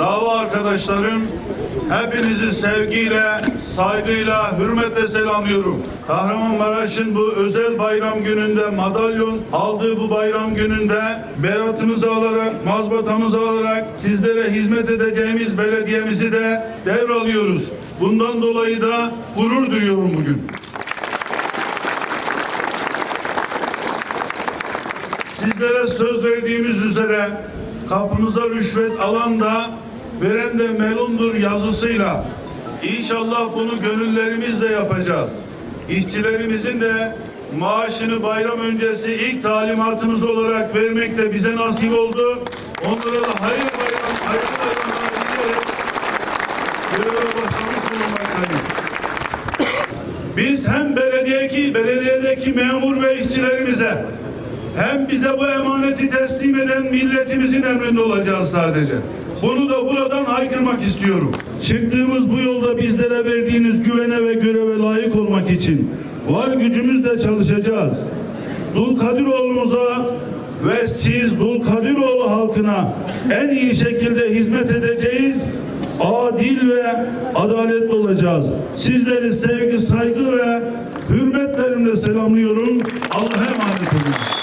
dava arkadaşlarım, hepinizi sevgiyle, saygıyla, hürmetle selamlıyorum. Kahramanmaraş'ın bu özel bayram gününde madalyon aldığı bu bayram gününde beratımızı alarak, mazbatamızı alarak sizlere hizmet edeceğimiz belediyemizi de devralıyoruz. Bundan dolayı da gurur duyuyorum bugün. Sizlere söz verdiğimiz üzere kapınıza rüşvet alan da veren de melundur yazısıyla inşallah bunu gönüllerimizle yapacağız. İşçilerimizin de maaşını bayram öncesi ilk talimatımız olarak vermek de bize nasip oldu. Onlara da hayır bayram, hayırlı bayramlar dileyerek göreve başlamış bulunmaktayım. Biz hem belediyeki, belediyedeki memur ve işçilerimize hem bize bu emaneti teslim eden milletimizin emrinde olacağız sadece. Bunu da haykırmak istiyorum. Çıktığımız bu yolda bizlere verdiğiniz güvene ve göreve layık olmak için var gücümüzle çalışacağız. Dulkadiroğlu'muza ve siz Dulkadiroğlu halkına en iyi şekilde hizmet edeceğiz adil ve adaletli olacağız. Sizleri sevgi, saygı ve hürmetlerimle selamlıyorum. Allah'a emanet olun.